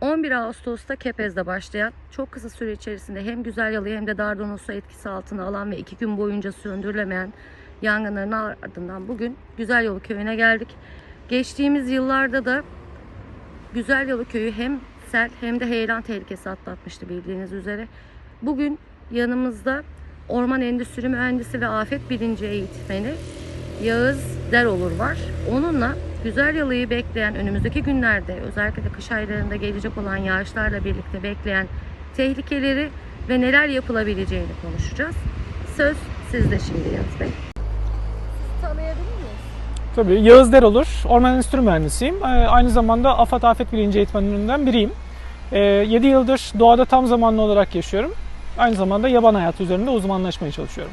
11 Ağustos'ta Kepez'de başlayan çok kısa süre içerisinde hem güzel yalı hem de Dardanus'u etkisi altına alan ve iki gün boyunca söndürülemeyen yangınların ardından bugün Güzel Yolu köyüne geldik. Geçtiğimiz yıllarda da Güzel Yolu köyü hem sel hem de heyelan tehlikesi atlatmıştı bildiğiniz üzere. Bugün yanımızda Orman Endüstri Mühendisi ve Afet Bilinci Eğitmeni Yağız Derolur var. Onunla Güzel Yalı'yı bekleyen önümüzdeki günlerde özellikle de kış aylarında gelecek olan yağışlarla birlikte bekleyen tehlikeleri ve neler yapılabileceğini konuşacağız. Söz sizde şimdi Yağız Bey. Tanıyabilir miyiz? Tabii Yağız Derolur, orman endüstri mühendisiyim. Ee, Aynı zamanda AFAD Afet Bilinci eğitmenlerinden biriyim. 7 yıldır doğada tam zamanlı olarak yaşıyorum. Aynı zamanda yaban hayatı üzerinde uzmanlaşmaya çalışıyorum.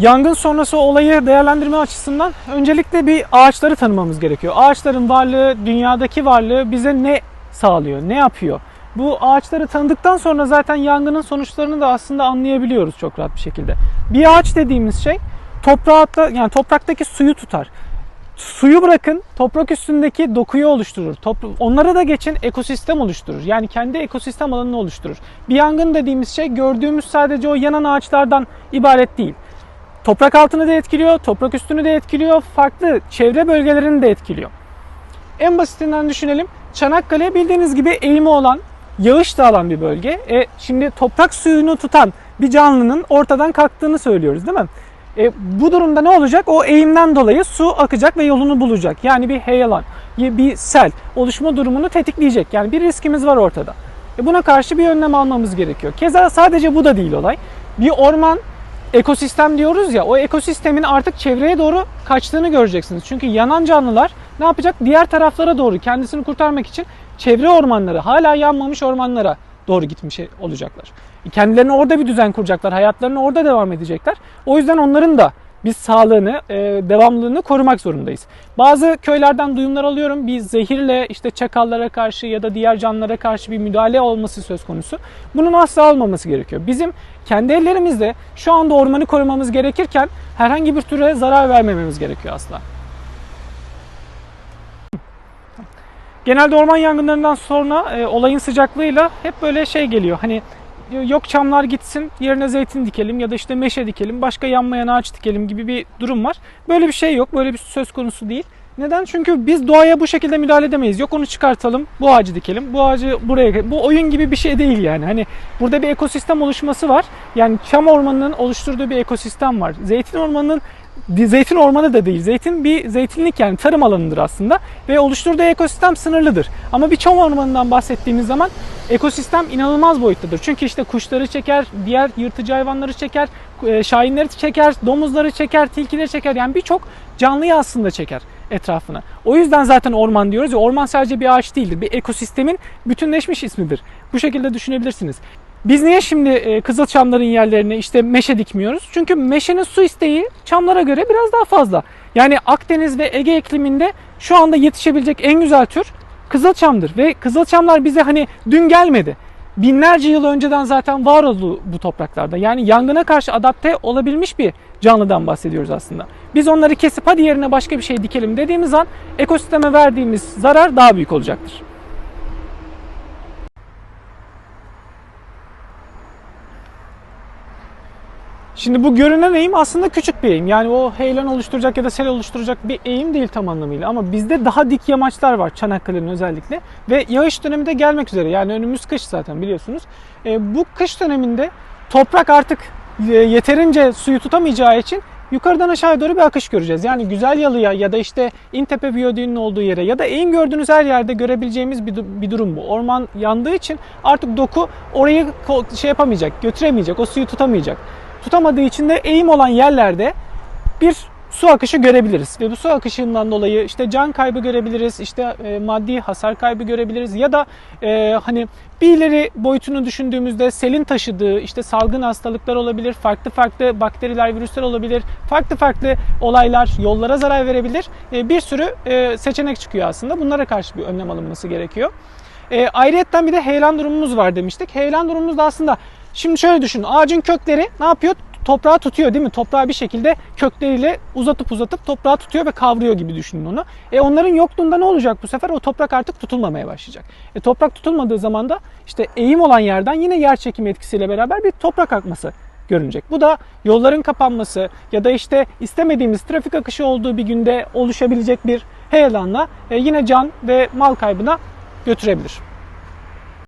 Yangın sonrası olayı değerlendirme açısından öncelikle bir ağaçları tanımamız gerekiyor. Ağaçların varlığı, dünyadaki varlığı bize ne sağlıyor, ne yapıyor? Bu ağaçları tanıdıktan sonra zaten yangının sonuçlarını da aslında anlayabiliyoruz çok rahat bir şekilde. Bir ağaç dediğimiz şey toprağa yani topraktaki suyu tutar. Suyu bırakın toprak üstündeki dokuyu oluşturur. Topra- onlara da geçin ekosistem oluşturur. Yani kendi ekosistem alanını oluşturur. Bir yangın dediğimiz şey gördüğümüz sadece o yanan ağaçlardan ibaret değil. Toprak altını da etkiliyor, toprak üstünü de etkiliyor, farklı çevre bölgelerini de etkiliyor. En basitinden düşünelim. Çanakkale bildiğiniz gibi eğimi olan, yağış da alan bir bölge. E, şimdi toprak suyunu tutan bir canlının ortadan kalktığını söylüyoruz değil mi? E, bu durumda ne olacak? O eğimden dolayı su akacak ve yolunu bulacak. Yani bir heyelan, bir sel oluşma durumunu tetikleyecek. Yani bir riskimiz var ortada. E, buna karşı bir önlem almamız gerekiyor. Keza sadece bu da değil olay. Bir orman ekosistem diyoruz ya o ekosistemin artık çevreye doğru kaçtığını göreceksiniz. Çünkü yanan canlılar ne yapacak? Diğer taraflara doğru kendisini kurtarmak için çevre ormanları, hala yanmamış ormanlara doğru gitmiş olacaklar. Kendilerine orada bir düzen kuracaklar, hayatlarını orada devam edecekler. O yüzden onların da biz sağlığını, e, devamlılığını korumak zorundayız. Bazı köylerden duyumlar alıyorum. Bir zehirle işte çakallara karşı ya da diğer canlılara karşı bir müdahale olması söz konusu. Bunun asla olmaması gerekiyor. Bizim kendi ellerimizle şu anda ormanı korumamız gerekirken herhangi bir türe zarar vermememiz gerekiyor asla. Genelde orman yangınlarından sonra e, olayın sıcaklığıyla hep böyle şey geliyor. Hani yok çamlar gitsin yerine zeytin dikelim ya da işte meşe dikelim başka yanmayan ağaç dikelim gibi bir durum var. Böyle bir şey yok böyle bir söz konusu değil. Neden? Çünkü biz doğaya bu şekilde müdahale edemeyiz. Yok onu çıkartalım, bu ağacı dikelim, bu ağacı buraya... Bu oyun gibi bir şey değil yani. Hani burada bir ekosistem oluşması var. Yani çam ormanının oluşturduğu bir ekosistem var. Zeytin ormanının zeytin ormanı da değil. Zeytin bir zeytinlik yani tarım alanıdır aslında ve oluşturduğu ekosistem sınırlıdır. Ama bir çam ormanından bahsettiğimiz zaman ekosistem inanılmaz boyuttadır. Çünkü işte kuşları çeker, diğer yırtıcı hayvanları çeker, e, şahinleri çeker, domuzları çeker, tilkileri çeker. Yani birçok canlıyı aslında çeker etrafına. O yüzden zaten orman diyoruz ya orman sadece bir ağaç değildir. Bir ekosistemin bütünleşmiş ismidir. Bu şekilde düşünebilirsiniz. Biz niye şimdi e, kızılçamların yerlerine işte meşe dikmiyoruz? Çünkü meşenin su isteği çamlara göre biraz daha fazla. Yani Akdeniz ve Ege ikliminde şu anda yetişebilecek en güzel tür kızılçamdır. Ve kızılçamlar bize hani dün gelmedi. Binlerce yıl önceden zaten var oldu bu topraklarda. Yani yangına karşı adapte olabilmiş bir canlıdan bahsediyoruz aslında. Biz onları kesip hadi yerine başka bir şey dikelim dediğimiz an ekosisteme verdiğimiz zarar daha büyük olacaktır. Şimdi bu görünen eğim aslında küçük bir eğim. Yani o heyelan oluşturacak ya da sel oluşturacak bir eğim değil tam anlamıyla. Ama bizde daha dik yamaçlar var Çanakkale'nin özellikle. Ve yağış dönemi de gelmek üzere. Yani önümüz kış zaten biliyorsunuz. E, bu kış döneminde toprak artık e, yeterince suyu tutamayacağı için yukarıdan aşağıya doğru bir akış göreceğiz. Yani güzel yalıya ya da işte İntepe Biyodüğü'nün olduğu yere ya da eğim gördüğünüz her yerde görebileceğimiz bir, bir durum bu. Orman yandığı için artık doku orayı şey yapamayacak, götüremeyecek, o suyu tutamayacak tutamadığı için de eğim olan yerlerde bir su akışı görebiliriz. Ve bu su akışından dolayı işte can kaybı görebiliriz, işte e, maddi hasar kaybı görebiliriz ya da e, hani bir ileri boyutunu düşündüğümüzde selin taşıdığı işte salgın hastalıklar olabilir, farklı farklı bakteriler, virüsler olabilir, farklı farklı olaylar yollara zarar verebilir. E, bir sürü e, seçenek çıkıyor aslında. Bunlara karşı bir önlem alınması gerekiyor. E, ayrıyetten bir de heyelan durumumuz var demiştik. Heyelan durumumuz da aslında Şimdi şöyle düşün. Ağacın kökleri ne yapıyor? toprağı tutuyor değil mi? Toprağı bir şekilde kökleriyle uzatıp uzatıp toprağı tutuyor ve kavruyor gibi düşünün onu. E onların yokluğunda ne olacak bu sefer? O toprak artık tutulmamaya başlayacak. E toprak tutulmadığı zaman da işte eğim olan yerden yine yer çekimi etkisiyle beraber bir toprak akması görünecek. Bu da yolların kapanması ya da işte istemediğimiz trafik akışı olduğu bir günde oluşabilecek bir heyelanla e, yine can ve mal kaybına götürebilir.